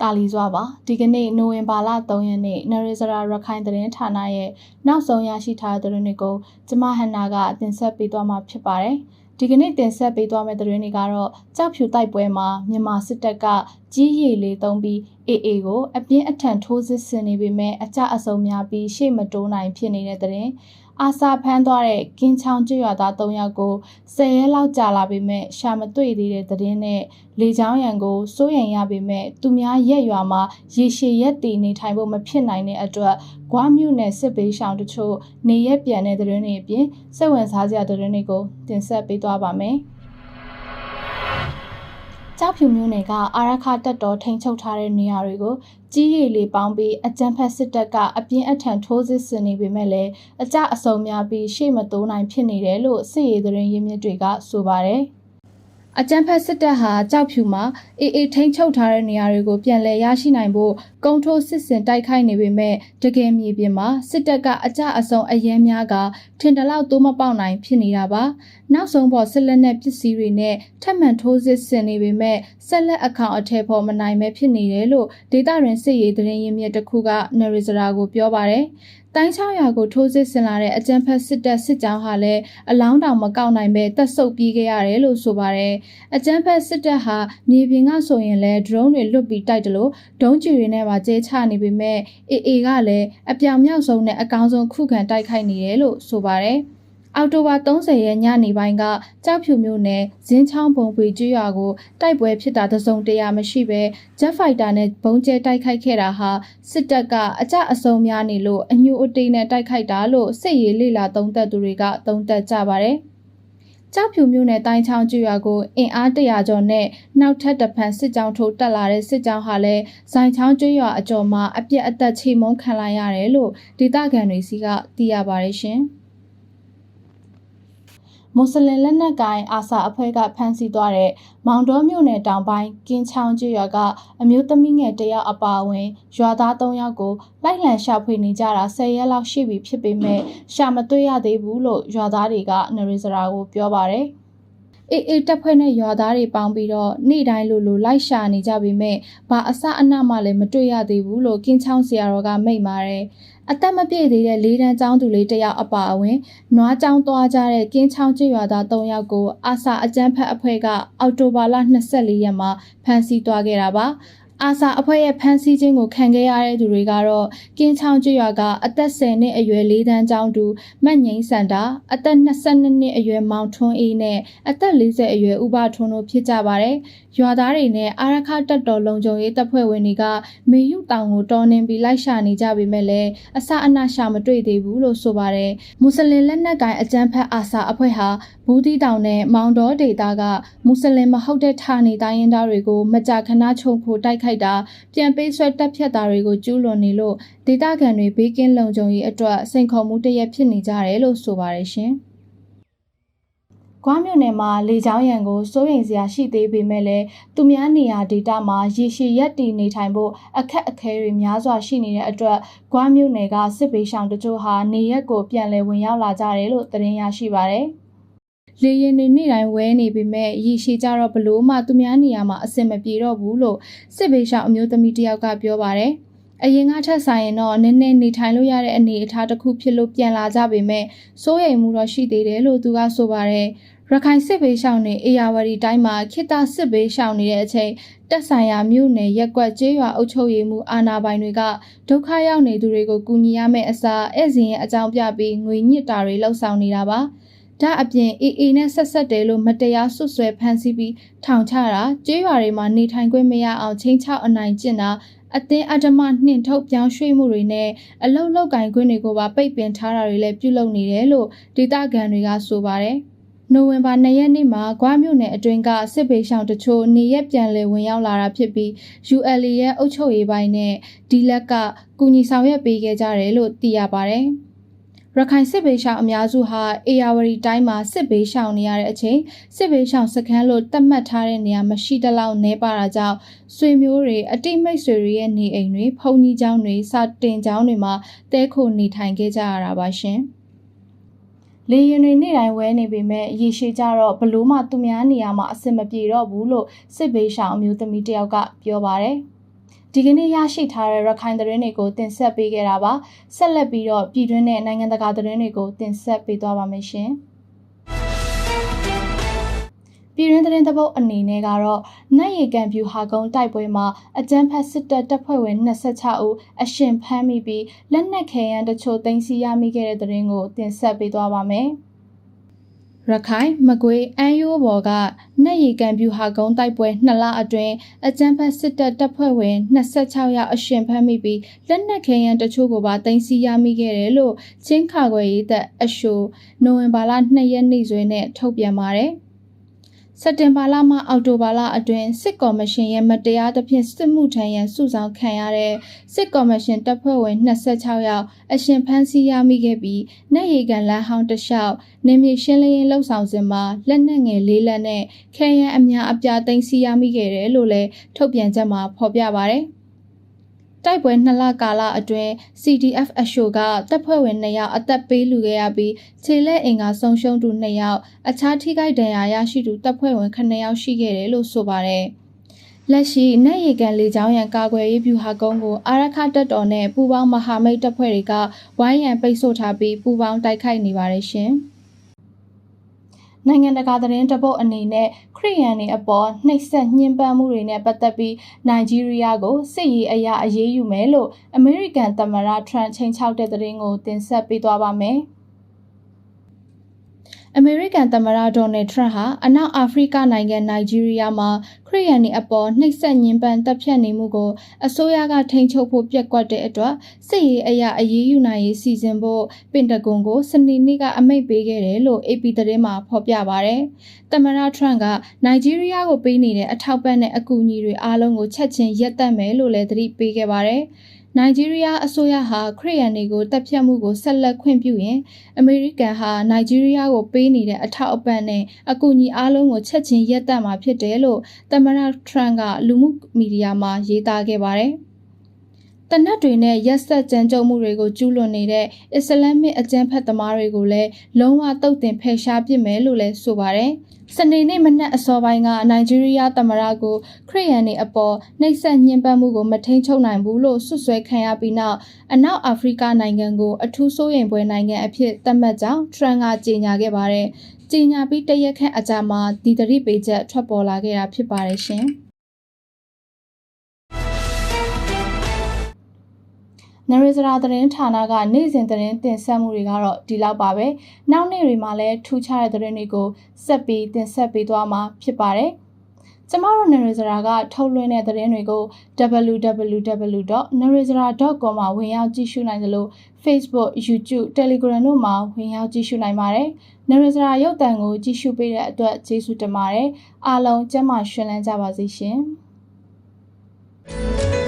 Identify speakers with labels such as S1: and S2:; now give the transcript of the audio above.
S1: တာလီစွာပါဒီကနေ့နိုဝင်ဘာလ3ရက်နေ့နရေစရာရခိုင်သတင်းဌာနရဲ့နောက်ဆုံးရရှိထားတဲ့သတင်းတွေကိုကျမဟန်နာကတင်ဆက်ပေးသွားမှာဖြစ်ပါတယ်ဒီကနေ့တင်ဆက်ပေးသွားမယ့်သတင်းတွေကတော့ကြောက်ဖြူတိုက်ပွဲမှာမြန်မာစစ်တပ်ကကြီးရည်လေးသုံးပြီး AA ကိုအပြင်းအထန်ထိုးစစ်ဆင်နေပေမဲ့အကြအဆုံများပြီးရှေ့မတိုးနိုင်ဖြစ်နေတဲ့သတင်း အာစာဖမ်းသွားတဲ့ကင်းချောင်းကျွရွာသား၃ယောက်ကို၁၀ရက်လောက်ကြာလာပေမဲ့ရှာမတွေ့သေးတဲ့သတင်းနဲ့လေချောင်းရံကိုစိုးရိမ်ရပေမဲ့သူများရက်ရွာမှာရေရှည်ရက်တည်နေထိုင်ဖို့မဖြစ်နိုင်တဲ့အတွက်ဂွားမြို့နယ်စစ်ပေးရှောင်တချို့နေရက်ပြန်တဲ့သတင်းတွေအပြင်စိတ်ဝင်စားစရာသတင်းတွေကိုတင်ဆက်ပေးသွားပါမယ်။ ကြောက်ဖြူမျိုးနယ်ကအာရခတက်တော်ထိန်ချုပ်ထားတဲ့နေရာတွေကိုကြီးရည်လေးပေါင်းပြီးအကြမ်းဖက်စစ်တပ်ကအပြင်းအထန်ထိုးစစ်ဆင်နေပေမဲ့လည်းအကြအဆုံများပြီးရှေ့မတိုးနိုင်ဖြစ်နေတယ်လို့စစ်ရေးသတင်းရင်းမြစ်တွေကဆိုပါတယ်။ အကြမ်းဖက်စစ်တပ်ဟာကြောက်ဖြူမှာအေးအေးထိန်းချုပ်ထားတဲ့နေရာတွေကိုပြန်လည်ရရှိနိုင်ဖို့ကုန်းထိုးစစ်ဆင်တိုက်ခိုက်နေပေမဲ့တကယ်မြေပြင်မှာစစ်တပ်ကအကြအဆုံအရန်များကထင်တလောက်တိုးမပေါက်နိုင်ဖြစ်နေတာပါနောက်ဆုံးပေါ်ဆက်လက်နဲ့ပစ္စည်းတွေနဲ့ထပ်မံထိုးစစ်ဆင်နေပေမဲ့ဆက်လက်အခေါင်အထည်ဖော်မနိုင်ပဲဖြစ်နေတယ်လို့ဒေတာရင်စစ်ရေးသတင်းရင်းမြစ်တစ်ခုကနယ်ရီဇရာကိုပြောပါတယ် တိုင်းချောင်းရွာကိုထိုးစစ်ဆင်လာတဲ့အကြမ်းဖက်စစ်တပ်စစ်ကြောင်းဟာလည်းအလောင်းတောင်မကောက်နိုင်ပဲတပ်ဆုပ်ပြေးခဲ့ရတယ်လို့ဆိုပါတယ်။အကြမ်းဖက်စစ်တပ်ဟာမြေပြင်ကဆိုရင်လည်း drone တွေလွတ်ပြီးတိုက်တယ်လို့ဒုံးကျည်တွေနဲ့ပါကျဲချနေပေမဲ့ AA ကလည်းအပြောင်မြောက်ဆုံးနဲ့အကောင်းဆုံးခုခံတိုက်ခိုက်နေတယ်လို့ဆိုပါတယ်။ အောက်တိုဘာ30ရက်ညနေပိုင်းကကြောက်ဖြူမြို့နယ်ဇင်းချောင်းဘုံပွေကျွရွာကိုတိုက်ပွဲဖြစ်တာတစုံတရာမရှိဘဲဂျက်ဖိုက်တာနဲ့ဘုံကျဲတိုက်ခိုက်ခဲ့တာဟာစစ်တပ်ကအကြအဆုံများနေလို့အညူအတိတ်နဲ့တိုက်ခိုက်တာလို့စစ်ရေးလေလာသုံးသက်သူတွေကသုံးသက်ကြပါတယ်။ကြောက်ဖြူမြို့နယ်တိုင်းချောင်းကျွရွာကိုအင်အားတရာကျော်နဲ့နောက်ထပ်တဖန်စစ်ကြောင်းထိုးတက်လာတဲ့စစ်ကြောင်းဟာလည်းဇိုင်ချောင်းကျွရွာအကျော်မှာအပြက်အသက်ချေမုန်းခံလိုက်ရတယ်လို့ဒေသခံတွေစီကသိရပါတယ်ရှင်။ မွတ်စလင်လက်နက်ကိုင်အာဆာအဖွဲ့ကဖမ်းဆီးသွားတဲ့မောင်တော်မြို့နယ်တောင်ပိုင်းကင်းချောင်းကျွရွာကအမျိုးသမီးငယ်တယောက်အပါအဝင်ရွာသား၃ယောက်ကိုလိုက်လံရှာဖွေနေကြတာ၁၀ရက်လောက်ရှိပြီဖြစ်ပေမဲ့ရှာမတွေ့ရသေးဘူးလို့ရွာသားတွေကနရီစရာကိုပြောပါတယ်အေးအေးတက်ဖွဲ့နဲ့ရွာသားတွေပေါင်းပြီးတော့နေ့တိုင်းလိုလိုလိုက်ရှာနေကြပေမဲ့ဘာအစအနမှလည်းမတွေ့ရသေးဘူးလို့ကင်းချောင်းဆရာတော်ကမိန့်ပါတယ်အသက်မပြည့်သေးတဲ့လေးတန်းចောင်းသူလေးတယောက်အပါအဝင်နွားចောင်းသွားကြတဲ့ကင်းချောင်းကျွရွာသား၃ယောက်ကိုအာစာအကြမ်းဖက်အဖွဲ့ကအောက်တိုဘာလ24ရက်မှာဖမ်းဆီးသွားခဲ့တာပါ အာစာအဖွဲ့ရဲ့ဖမ်းဆီးခြင်းကိုခံခဲ့ရတဲ့သူတွေကတော့ကင်းချောင်းကျွရွာကအသက်10နှစ်အရွယ်လေးတန်းကျောင်းသူမတ်ငိမ့်စန္ဒာအသက်22နှစ်အရွယ်မောင်ထွန်းအေးနဲ့အသက်40အရွယ်ဥပထွန်းတို့ဖြစ်ကြပါတယ်။ရွာသားတွေနဲ့အာရခတက်တော်လုံခြုံရေးတပ်ဖွဲ့ဝင်တွေကမေယုတောင်ကိုတော်နှင်ပြီးလိုက်ရှာနေကြပေမဲ့လည်းအစအနရှာမတွေ့သေးဘူးလို့ဆိုပါတယ်။မွတ်စလင်လက်နက်ကိုင်အကြမ်းဖက်အာစာအဖွဲ့ဟာဘူးတီတောင်နဲ့မောင်တော်ဒေတာကမွတ်စလင်မဟုတ်တဲ့ဌာနေတိုင်းရင်းသားတွေကိုမကြာခဏခြုံဖို့တိုက်ခိုက်တာပြန်ပေးဆွဲတက်ဖြတ်တာတွေကိုကျူးလွန်နေလို့ဒေတာခံတွေဘေးကင်းလုံခြုံရေးအတွက်စိန်ခေါ်မှုတရက်ဖြစ်နေကြတယ်လို့ဆိုပါတယ်ရှင်။ကွားမြို့နယ်မှာလေကြောင်းရန်ကိုစိုးရိမ်စရာရှိသေးပေမဲ့လည်းသူများနေရာဒေတာမှာရေရှည်ရက်တည်နေထိုင်ဖို့အခက်အခဲတွေများစွာရှိနေတဲ့အတွက်ကွားမြို့နယ်ကစစ်ပေးရှောင်တချို့ဟာနေရက်ကိုပြန်လည်ဝင်ရောက်လာကြတယ်လို့သတင်းရရှိပါတယ်။ လေရင်နေနေ့တိုင်းဝဲနေပေမဲ့ရေရှည်ကြတော့ဘလို့မှသူများနေရာမှာအဆင်မပြေတော့ဘူးလို့စစ်ဘေးရှောင်အမျိုးသမီးတယောက်ကပြောပါတယ်။အရင်ကထက်ဆိုင်ရင်တော့နည်းနည်းနေထိုင်လို့ရတဲ့အနေအထားတစ်ခုဖြစ်လို့ပြန်လာကြပေမဲ့စိုးရိမ်မှုတော့ရှိသေးတယ်လို့သူကဆိုပါတယ်ရခိုင်စစ်ဘေးရှောင်နေအေယာဝတီတိုင်းမှာခိတစစ်ဘေးရှောင်နေတဲ့အချိန်တက်ဆိုင်ရာမြို့နယ်ရက်ကွက်ကျေးရွာအုပ်ချုပ်ရေးမှူးအာဏာပိုင်တွေကဒုက္ခရောက်နေသူတွေကိုကူညီရမယ့်အစားဧည့်စဉ်ရဲ့အကြောင်းပြပြီးငွေညစ်တာတွေလှုပ်ဆောင်နေတာပါ ဒါအပြင်အေအေနဲ့ဆက်ဆက်တယ်လို့မတရားဆွဆွဲဖမ်းဆီးပြီးထောင်ချတာကျေးရွာတွေမှာနေထိုင်ခွင့်မရအောင်ချင်းချောက်အနိုင်ကျင့်တာအသင်းအဓမ္မနှင်ထုတ်ပြောင်းရွှေ့မှုတွေနဲ့အလုတ်လောက်ကင်ခွင့်တွေကိုပါပိတ်ပင်ထားတာတွေလည်းပြုလုပ်နေတယ်လို့ဒေသခံတွေကဆိုပါတယ်။နိုဝင်ဘာ2ရက်နေ့မှာဂွားမြို့နယ်အတွင်းကစစ်ပေရှောင်တချို့နေရက်ပြန်လည်ဝင်ရောက်လာတာဖြစ်ပြီး ULA ရဲ့အုပ်ချုပ်ရေးပိုင်းနဲ့ဒီလက်ကကူညီဆောင်ရွက်ပေးခဲ့ကြတယ်လို့သိရပါတယ်။ ရခိုင်စစ်ဘေးရှောင်အများစုဟာအေယာဝတီတိုင်းမှာစစ်ဘေးရှောင်နေရတဲ့အချိန်စစ်ဘေးရှောင်စခန်းလို့သတ်မှတ်ထားတဲ့နေရာမရှိတလောက်နှဲပါတာကြောင့်ဆွေမျိုးတွေအတိတ်မိတ်ဆွေတွေရဲ့နေအိမ်တွေဖုန်ကြီးကျောင်းတွေစတင်ကျောင်းတွေမှာတဲခိုနေထိုင်ခဲ့ကြရတာပါရှင်။လေရင်တွေနေ့တိုင်းဝဲနေပေမဲ့ရေရှည်ကြတော့ဘလို့မှသူများနေရာမှာအဆင်မပြေတော့ဘူးလို့စစ်ဘေးရှောင်အမျိုးသမီးတယောက်ကပြောပါတယ် ဒီကနေ့ရရှိထားတဲ့ရခိုင်သတင်းတွေကိုတင်ဆက်ပေးခဲ့တာပါဆက်လက်ပြီးတော့ပြည်တွင်းနဲ့နိုင်ငံတကာသတင်းတွေကိုတင်ဆက်ပေးသွားပါမယ်ရှင်ပြည်တွင်းသတင်းသဘုတ်အနေနဲ့ကတော့နတ်ရီကန်ဗျူဟာကုန်းတိုက်ပွဲမှာအကြမ်းဖက်စစ်တပ်တပ်ဖွဲ့ဝင်26ဦးအရှင်ဖမ်းမိပြီးလက်နက်ခဲယမ်းတချို့သိမ်းဆည်းရမိခဲ့တဲ့သတင်းကိုတင်ဆက်ပေးသွားပါမယ် ရခိုင်မကွေးအန်ယိုးဘော်ကနတ်ရီကန်ဗျူဟာကုန်းတိုက်ပွဲနှစ်လအတွင်းအကြမ်းဖက်စစ်တပ်တပ်ဖွဲ့ဝင်26ယောက်အရှင်ဖမ်းမိပြီးလက်နက်ခဲယမ်းတချို့ကိုပါသိမ်းဆည်းရမိခဲ့တယ်လို့ချင်းခါခွေရေးသက်အရှိုနိုဝင်ဘာလ2ရက်နေ့စွဲနဲ့ထုတ်ပြန်ပါတယ်။ စက်တင်ဘာလမှအောက်တိုဘာလအတွင်းစစ်ကော်မရှင်ရဲ့မတရားသဖြင့်စစ်မှုထမ်းရန်စုဆောင်ခံရတဲ့စစ်ကော်မရှင်တပ်ဖွဲ့ဝင်26ယောက်အရှင်ဖမ်းဆီးရမိခဲ့ပြီးနိုင်ရီကန်လမ်းဟောင်းတစ်လျှောက်နေမြေရှင်းလင်းရေးလှုပ်ဆောင်စဉ်မှာလက်နက်ငယ်လေးလက်နဲ့ခဲယမ်းအများအပြားသိမ်းဆည်းရမိခဲ့တယ်လို့လည်းထုတ်ပြန်ချက်မှာဖော်ပြပါဗျ။ တိုက်ပွဲနှစ်လကာလအတွင်း CDF အရှိုကတပ်ဖွဲ့ဝင်2ယောက်အသက်ပေးလူခဲ့ရပြီးခြေလက်အင်ကဆုံးရှုံးသူ2ယောက်အခြားထိခိုက်ဒဏ်ရာရရှိသူတပ်ဖွဲ့ဝင်9ယောက်ရှိခဲ့တယ်လို့ဆိုပါတယ်။လက်ရှိနက်ရီကန်လေကြောင်းရန်ကာကွယ်ရေးဗျူဟာကုန်းကိုအာရခတပ်တော်နဲ့ပူးပေါင်းမဟာမိတ်တပ်ဖွဲ့တွေကဝိုင်းရန်ပိတ်ဆို့ထားပြီးပူးပေါင်းတိုက်ခိုက်နေပါတယ်ရှင်။ နိုင်ငံတကာသတင်းတပုတ်အနေနဲ့ခရီးယန်တွေအပေါ်နှိပ်စက်ညှဉ်းပန်းမှုတွေနဲ့ပတ်သက်ပြီးနိုင်ဂျီးရီးယားကိုစစ်ရေးအရာအရေးယူမယ်လို့အမေရိကန်သမ္မတထရန့်ချိန်ချောက်တဲ့သတင်းကိုတင်ဆက်ပေးသွားပါမယ်။ အမေရိကန်သမ္မတဒေါ်နယ်ထရန့်ဟာအနောက်အာဖရိကနိုင်ငံနိုင်ဂျီးရီးယားမှာခရီးယန်တွေအပေါ်နှိပ်စက်ညှဉ်းပန်းတပ်ဖြတ်နေမှုကိုအစိုးရကထိန်းချုပ်ဖို့ပြက်ကွက်တဲ့အတွက်စစ်ရေးအရာအရေးယူနိုင်ရေးစီစဉ်ဖို့ပင်တဂွန်ကိုစနေနေ့ကအမိန့်ပေးခဲ့တယ်လို့ AP သတင်းမှာဖော်ပြပါဗျ။သမ္မတထရန့်ကနိုင်ဂျီးရီးယားကိုပေးနေတဲ့အထောက်ပံ့တဲ့အကူအညီတွေအားလုံးကိုချက်ချင်းရပ်တန့်မယ်လို့လည်းသတိပေးခဲ့ပါတယ်။ နိုင်ဂျီးရီးယားအစိုးရဟာခရီးယန်တွေကိုတပ်ဖြတ်မှုကိုဆက်လက်ခွင့်ပြုရင်အမေရိကန်ဟာနိုင်ဂျီးရီးယားကိုပေးနေတဲ့အထောက်အပံ့နဲ့အကူအညီအားလုံးကိုချက်ချင်းရပ်တန့်မှာဖြစ်တယ်လို့သမ္မတထရန့်ကလူမှုမီဒီယာမှာရေးသားခဲ့ပါတယ်။ တနက်တွေနဲ့ရက်ဆက်ကြမ်းကြုတ်မှုတွေကိုကျူးလွန်နေတဲ့အစ္စလာမစ်အကြမ်းဖက်သမားတွေကိုလည်းလုံးဝတုတ်တင်ဖယ်ရှားပစ်မယ်လို့လည်းဆိုပါတယ်။စနေနေ့မနက်အစောပိုင်းကနိုင်ဂျီးရီးယားသမ္မတကိုခရီးယန်တွေအပေါ်နှိပ်စက်ညှဉ်းပန်းမှုကိုမထိန်ချုပ်နိုင်ဘူးလို့ဆွဆွဲခံရပြီးနောက်အနောက်အာဖရိကနိုင်ငံကိုအထူးစိုးရိမ်ပွဲနိုင်ငံအဖြစ်သတ်မှတ်ကြောင်းထရန်ကကြေညာခဲ့ပါတယ်။ကြေညာပြီးတရက်ခန့်အကြာမှာဒီသတိပေးချက်ထွက်ပေါ်လာခဲ့တာဖြစ်ပါတယ်ရှင်။ နရေစရာသတင်းဌာနကနေ့စဉ်သတင်းတင်ဆက်မှုတွေကတော့ဒီလောက်ပါပဲ။နောက်နေ့တွေမှာလည်းထူးခြားတဲ့သတင်းတွေကိုဆက်ပြီးတင်ဆက်ပေးသွားမှာဖြစ်ပါတယ်။ကျမတို့နရေစရာကထုတ်လွှင့်တဲ့သတင်းတွေကို www.narizara.com မှာဝင်ရောက်ကြည့်ရှုနိုင်သလို Facebook, YouTube, Telegram တို့မှာဝင်ရောက်ကြည့်ရှုနိုင်ပါတယ်။နရေစရာရုပ်သံကိုကြည့်ရှုပေးတဲ့အတွက်ကျေးဇူးတင်ပါတယ်။အားလုံးကျမ်းမာရှင်လန်းကြပါစေရှင်။